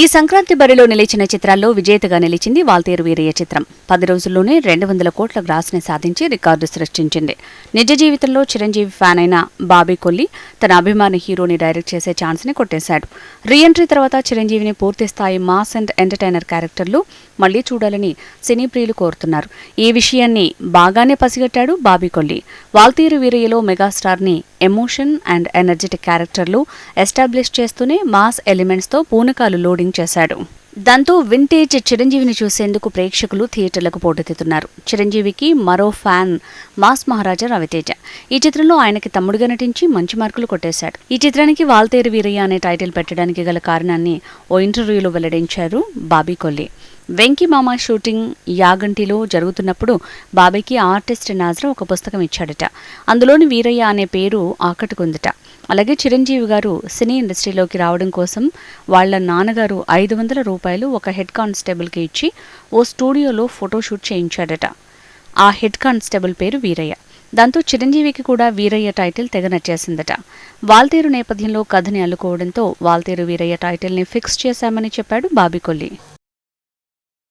ఈ సంక్రాంతి బరిలో నిలిచిన చిత్రాల్లో విజేతగా నిలిచింది వాల్తేరు వీరయ్య చిత్రం. పది రోజుల్లోనే రెండు వందల కోట్ల గ్రాస్ని సాధించి రికార్డు సృష్టించింది. నిజ జీవితంలో చిరంజీవి ఫ్యాన్ అయిన బాబీ కొల్లి తన అభిమాని హీరోని డైరెక్ట్ చేసే ఛాన్స్ని కొట్టేశాడు. రీఎంట్రీ తర్వాత చిరంజీవిని పూర్తి స్థాయి మాస్ అండ్ ఎంటర్టైనర్ క్యారెక్టర్లు మళ్ళీ చూడాలని సినీ ప్రియులు కోరుతున్నారు. ఈ విషయాన్ని బాగానే పసిగట్టాడు బాబీ కొల్లి. వాల్తీరు వీరయ్యలో మెగాస్టార్ని ఎమోషన్ అండ్ ఎనర్జెటిక్ క్యారెక్టర్లు ఎస్టాబ్లిష్ చేస్తూనే మాస్ ఎలిమెంట్స్తో పూనకాలు లోడింగ్ చేశాడు. దాంతో వింటేజ్ చిరంజీవిని చూసేందుకు ప్రేక్షకులు థియేటర్లకు పోటెత్తుతున్నారు. చిరంజీవికి మరో ఫ్యాన్ మాస్ మహారాజా రవితేజ. ఈ చిత్రంలో ఆయనకి తమ్ముడుగా నటించి మంచి మార్కులు కొట్టేశాడు. ఈ చిత్రానికి వాల్తేరు వీరయ్య అనే టైటిల్ పెట్టడానికి గల కారణాన్ని ఓ ఇంటర్వ్యూలో వెల్లడించారు బాబీ కొల్లి. వెంకిమామ షూటింగ్ యాగంటిలో జరుగుతున్నప్పుడు బాబీకి ఆర్టిస్ట్ నాజ్రా ఒక పుస్తకం ఇచ్చాడట. అందులోని వీరయ్య అనే పేరు ఆకట్టుకుందట. అలాగే చిరంజీవి గారు సినీ ఇండస్ట్రీలోకి రావడం కోసం వాళ్ళ నాన్నగారు ఐదు వందల రూపాయలు ఒక హెడ్ కానిస్టేబుల్కి ఇచ్చి ఓ స్టూడియోలో ఫోటోషూట్ చేయించాడట. ఆ హెడ్ కానిస్టేబుల్ పేరు వీరయ్య. దాంతో చిరంజీవికి కూడా వీరయ్య టైటిల్ తెగ నచ్చేసిందట. వాల్తేరు నేపథ్యంలో కథని అల్లుకోవడంతో వాల్తేరు వీరయ్య టైటిల్ని ఫిక్స్ చేశామని చెప్పాడు బాబికొల్లి